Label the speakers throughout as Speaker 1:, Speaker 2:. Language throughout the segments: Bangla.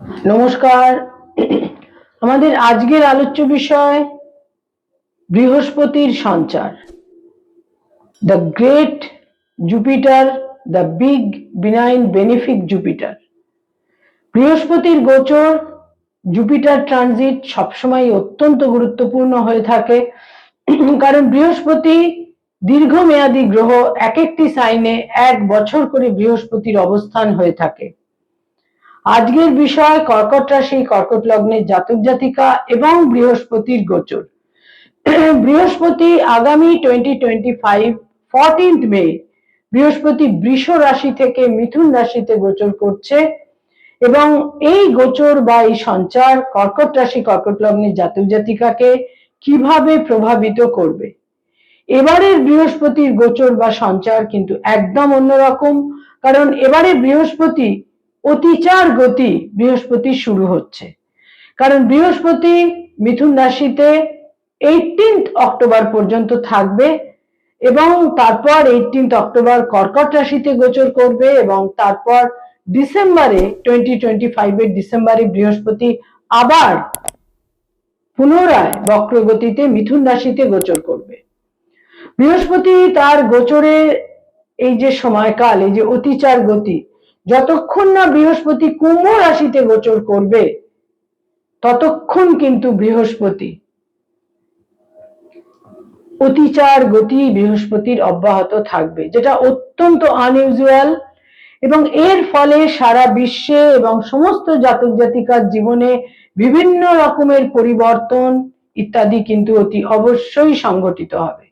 Speaker 1: নমস্কার। আমাদের আজকের আলোচ্য বিষয় বৃহস্পতির সঞ্চার। The great Jupiter the big benign benefic Jupiter বৃহস্পতির গোচর জুপিটার ট্রানজিট সবসময় অত্যন্ত গুরুত্বপূর্ণ হয়ে থাকে। কারণ বৃহস্পতি দীর্ঘমেয়াদী গ্রহ এক একটি সাইনে এক বছর করে বৃহস্পতির অবস্থান হয়ে থাকে। আজকের বিষয় কর্কট রাশি, কর্কট লগ্নের জাতক জাতিকা এবং বৃহস্পতির গোচর। বৃহস্পতি আগামী twenty twenty five fourteenth May বৃহস্পতি বৃষ রাশি থেকে মিথুন রাশিতে গোচর করছে এবং এই গোচর বা এই সঞ্চার কর্কট রাশি, কর্কট লগ্নের জাতক জাতিকাকে কীভাবে প্রভাবিত করবে? এবারের বৃহস্পতির গোচর বা সঞ্চার কিন্তু একদম অন্যরকম, কারণ এবারে বৃহস্পতি অতিচার গতি বৃহস্পতি শুরু হচ্ছে। কারণ বৃহস্পতি মিথুন রাশিতে এইটিন্থ অক্টোবর পর্যন্ত থাকবে এবং তারপর এইটিন্থ অক্টোবর কর্কট রাশিতে গোচর করবে এবং তারপর ডিসেম্বরে টোয়েন্টি টোয়েন্টি ফাইভের ডিসেম্বরে বৃহস্পতি আবার পুনরায় বক্রগতিতে মিথুন রাশিতে গোচর করবে। বৃহস্পতি তার গোচরে এই যে সময়কাল, এই যে অতিচার গতি যতক্ষণ না বৃহস্পতি কুম্ভ রাশিতে গোচর করবে, ততক্ষণ কিন্তু বৃহস্পতি অতিচার গতি বৃহস্পতির অব্যাহত থাকবে, যেটা অত্যন্ত আনইউজুয়াল এবং এর ফলে সারা বিশ্বে এবং সমস্ত জাতক জাতিকার জীবনে বিভিন্ন রকমের পরিবর্তন ইত্যাদি কিন্তু অতি অবশ্যই সংঘটিত হবে।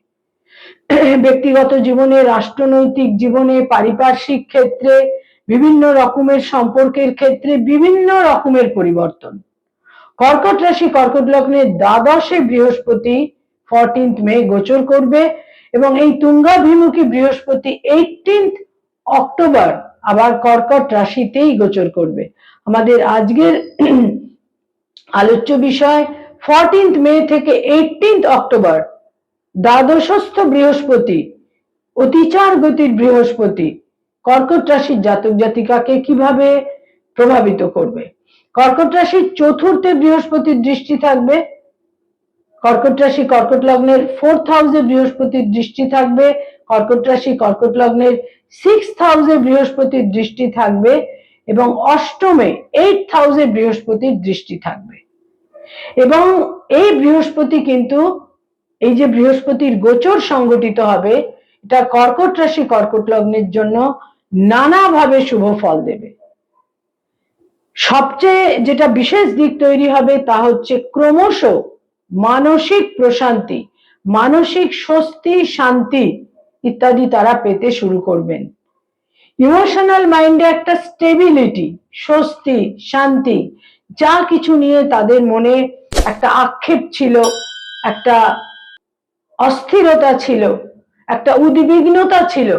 Speaker 1: ব্যক্তিগত জীবনে, রাষ্ট্রনৈতিক জীবনে, পারিপার্শ্বিক ক্ষেত্রে বিভিন্ন রকমের সম্পর্কের ক্ষেত্রে বিভিন্ন রকমের পরিবর্তন। কর্কট রাশি কর্কট লগ্নে দ্বাদশে বৃহস্পতি ফোরটিন্থ মে গোচর করবে এবং এই তুঙ্গাভিমুখী বৃহস্পতি এইটিন্থ অক্টোবর আবার কর্কট রাশিতেই গোচর করবে। আমাদের আজকের আলোচ্য বিষয় ফোরটিন্থ মে থেকে এইটিন্থ অক্টোবর, দ্বাদশস্থ বৃহস্পতি অতিচার গতির বৃহস্পতি কর্কট রাশির জাতক জাতিকাকে কীভাবে প্রভাবিত করবে? কর্কট রাশির চতুর্থে বৃহস্পতির দৃষ্টি থাকবে। কর্কট রাশি কর্কট লগ্নের ফোর্থ হাউসে বৃহস্পতির দৃষ্টি থাকবে। কর্কট রাশি কর্কট লগ্নের সিক্স হাউসে বৃহস্পতির দৃষ্টি থাকবে এবং অষ্টমে এইট হাউসে বৃহস্পতির দৃষ্টি থাকবে। এবং এই বৃহস্পতি কিন্তু এই যে বৃহস্পতির গোচর সংগঠিত হবে এটা কর্কট রাশি কর্কট লগ্নের জন্য নানাভাবে শুভ ফল দেবে। সবচেয়ে যেটা বিশেষ দিক তৈরি হবে তা হচ্ছে ক্রমশ মানসিক প্রশান্তি, মানসিক স্বস্তি, শান্তি ইত্যাদি তারা পেতে শুরু করবেন। ইমোশনাল মাইন্ডে একটা স্টেবিলিটি, স্বস্তি, শান্তি, যা কিছু নিয়ে তাদের মনে একটা আক্ষেপ ছিল, একটা অস্থিরতা ছিল একটা উদ্বিগ্নতা ছিল।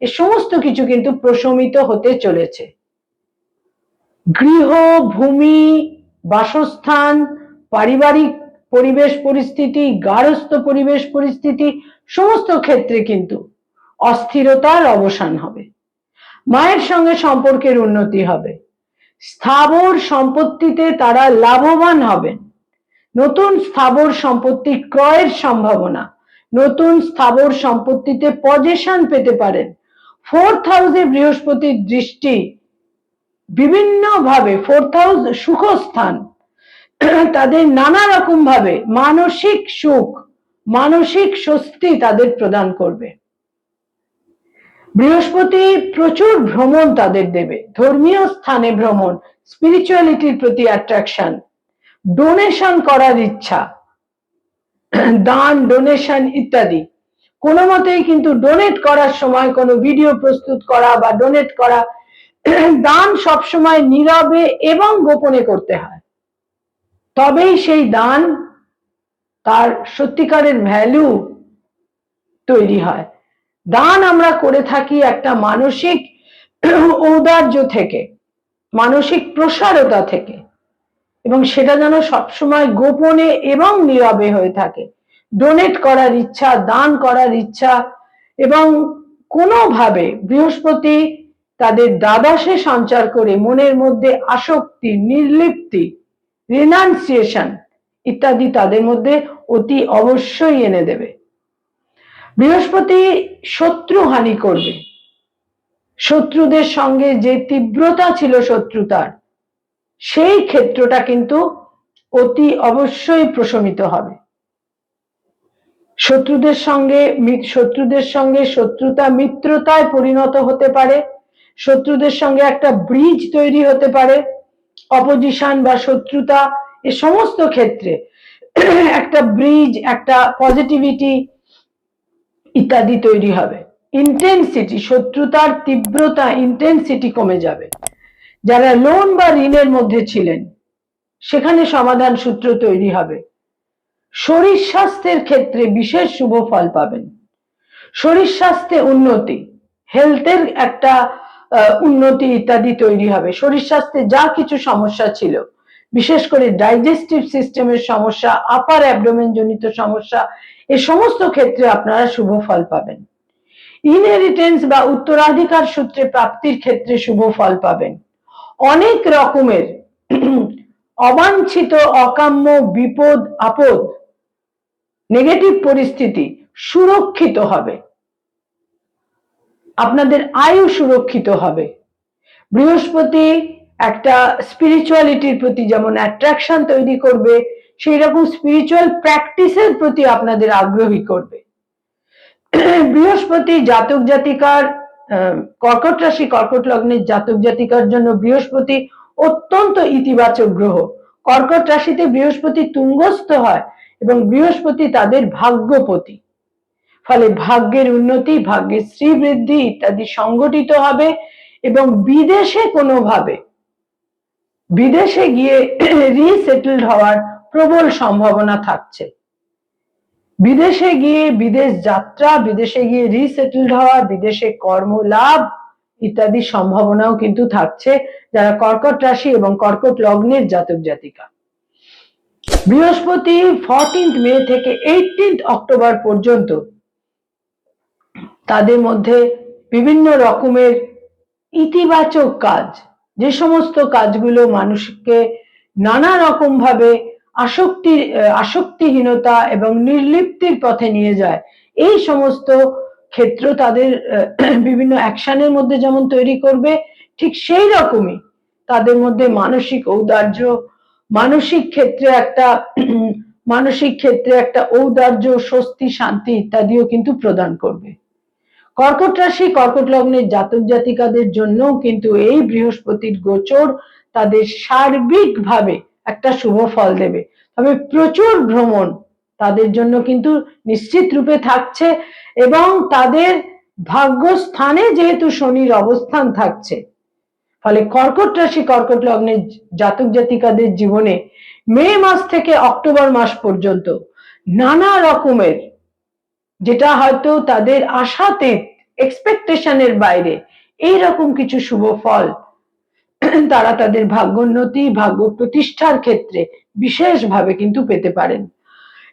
Speaker 1: এ সমস্ত কিছু কিন্তু প্রশমিত হতে চলেছে। গৃহ, ভূমি, বাসস্থান, পারিবারিক পরিবেশ পরিস্থিতি গারস্থ পরিবেশ পরিস্থিতি, সমস্ত ক্ষেত্রে কিন্তু অস্থিরতার অবসান হবে। মায়ের সঙ্গে সম্পর্কের উন্নতি হবে। স্থাবর সম্পত্তিতে তারা লাভবান হবেন। নতুন স্থাবর সম্পত্তি ক্রয়ের সম্ভাবনা নতুন স্থাবর সম্পত্তিতে পজেশন পেতে পারেন। ফোর্থ হাউসে বৃহস্পতির দৃষ্টি বিভিন্ন ভাবে ফোর্থ হাউস সুখস্থান। তাদের নানা রকম ভাবে মানসিক সুখ, মানসিক স্বস্তি তাদের প্রদান করবে। বৃহস্পতি প্রচুর ভ্রমণ তাদের দেবে। ধর্মীয় স্থানে ভ্রমণ স্পিরিচুয়ালিটির প্রতি অ্যাট্রাকশন ডোনেশন করার ইচ্ছা। দান ডোনেশন ইত্যাদি। কোনো মতেই কিন্তু ডোনেট করার সময় কোনো ভিডিও প্রস্তুত করা বা ডোনেট করা দান সবসময় নীরবে এবং গোপনে করতে হয়। তবেই সেই দান তার সত্যিকারের ভ্যালু তৈরি হয়। দান আমরা করে থাকি একটা মানসিক ঔদার্য থেকে, মানসিক প্রসারতা থেকে। এবং সেটা যেন সবসময় গোপনে এবং নীরবে হয়ে থাকে। ডোনেট করার ইচ্ছা, দান করার ইচ্ছা এবং কোনোভাবে বৃহস্পতি তাদের দ্বাদশে সঞ্চার করে মনের মধ্যে আসক্তি, নির্লিপ্তি রিনাউন্সিয়েশন ইত্যাদি তাদের মধ্যে অতি অবশ্যই এনে দেবে। বৃহস্পতি শত্রু হানি করবে। শত্রুদের সঙ্গে যে তীব্রতা ছিল শত্রুতার সেই ক্ষেত্রটা কিন্তু অতি অবশ্যই প্রশমিত হবে। শত্রুদের সঙ্গে শত্রুদের সঙ্গে শত্রুতা মিত্রতায় পরিণত হতে পারে, শত্রুদের সঙ্গে একটা ব্রিজ তৈরি হতে পারে অপোজিশন বা শত্রুতা এ সমস্ত ক্ষেত্রে একটা ব্রিজ একটা পজিটিভিটি ইত্যাদি তৈরি হবে। ইন্টেন্সিটি শত্রুতার তীব্রতা ইন্টেন্সিটি কমে যাবে। যারা লোন বা ঋণের মধ্যে ছিলেন, সেখানে সমাধান সূত্র তৈরি হবে। শরীর স্বাস্থ্যের ক্ষেত্রে বিশেষ শুভ ফল পাবেন। শরীর স্বাস্থ্যে উন্নতি হেলথের একটা উন্নতি ইত্যাদি তৈরি হবে। শরীর স্বাস্থ্যে যা কিছু সমস্যা ছিল, বিশেষ করে ডাইজেস্টিভ সিস্টেমের সমস্যা আপার অ্যাবডোমেন জনিত সমস্যা, এ সমস্ত ক্ষেত্রে আপনারা শুভ ফল পাবেন। ইনহেরিটেন্স বা উত্তরাধিকার সূত্রে প্রাপ্তির ক্ষেত্রে শুভ ফল পাবেন। অনেক রকমের অবাঞ্ছিত, অকাম্য, বিপদ, আপদ নেগেটিভ পরিস্থিতি সুরক্ষিত হবে। আপনাদের আয়ু সুরক্ষিত হবে। বৃহস্পতি একটা স্পিরিচুয়ালিটির প্রতি যেমন অ্যাট্রাকশন তৈরি করবে সেই রকম স্পিরিচুয়াল প্র্যাকটিসের প্রতি আপনাদের আগ্রহী করবে। বৃহস্পতি জাতক জাতিকার কর্কট রাশি, কর্কট লগ্নের জাতক জাতিকার জন্য বৃহস্পতি অত্যন্ত ইতিবাচক গ্রহ। কর্কট রাশিতে বৃহস্পতি তুঙ্গস্থ হয় এবং বৃহস্পতি তাদের ভাগ্যপতি। ফলে ভাগ্যের উন্নতি, ভাগ্যের শ্রীবৃদ্ধি ইত্যাদি সংগঠিত হবে এবং বিদেশে কোনোভাবে, বিদেশে গিয়ে রিসেটেলড হওয়ার প্রবল সম্ভাবনা থাকছে। বিদেশে গিয়ে বিদেশ যাত্রা, বিদেশে গিয়ে রিসেটেলড হওয়া, বিদেশে কর্মলাভ ইত্যাদি সম্ভাবনাও কিন্তু থাকছে যারা কর্কট রাশি এবং কর্কট লগ্নের জাতক জাতিকা। বৃহস্পতি ফোরটিন্থ মে থেকে এইটিন্থ অক্টোবর পর্যন্ত তাদের মধ্যে বিভিন্ন রকমের ইতিবাচক কাজ, যে সমস্ত কাজগুলো মানুষকে নানা রকম ভাবে আসক্তি, আসক্তিহীনতা এবং নির্লিপ্তির পথে নিয়ে যায়। এই সমস্ত ক্ষেত্র তাদের বিভিন্ন অ্যাকশনের মধ্যে যেমন তৈরি করবে, ঠিক সেই রকমই তাদের মধ্যে মানসিক ঔদার্য, মানসিক ক্ষেত্রে একটা, মানসিক ক্ষেত্রে একটা ঔদার্য, স্বস্তি, শান্তি ইত্যাদিও কিন্তু প্রদান করবে। কর্কট রাশি, কর্কট লগ্নের জাতক জাতিকাদের জন্যও কিন্তু এই বৃহস্পতির গোচর তাদের সার্বিকভাবে একটা শুভ ফল দেবে। তবে প্রচুর ভ্রমণ তাদের জন্য কিন্তু নিশ্চিত রূপে থাকছে এবং তাদের ভাগ্যস্থানে যেহেতু শনির অবস্থান থাকছে, ফলে কর্কট রাশি, কর্কট লগ্নের জাতক জাতিকাদের জীবনে মে মাস থেকে অক্টোবর মাস পর্যন্ত নানা রকমের যেটা হয়তো তাদের আশাতে এক্সপেকটেশনের বাইরে এই রকম কিছু শুভ ফল তারা তাদের ভাগ্যোন্নতি ভাগ্য প্রতিষ্ঠার ক্ষেত্রে বিশেষভাবে কিন্তু পেতে পারেন।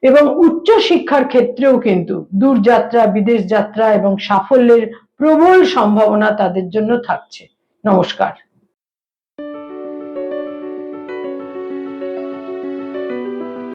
Speaker 1: এবং উচ্চ শিক্ষার ক্ষেত্রেও কিন্তু দূরযাত্রা বিদেশ যাত্রা এবং সাফল্যের প্রবল সম্ভাবনা তাদের জন্য থাকছে। নমস্কার।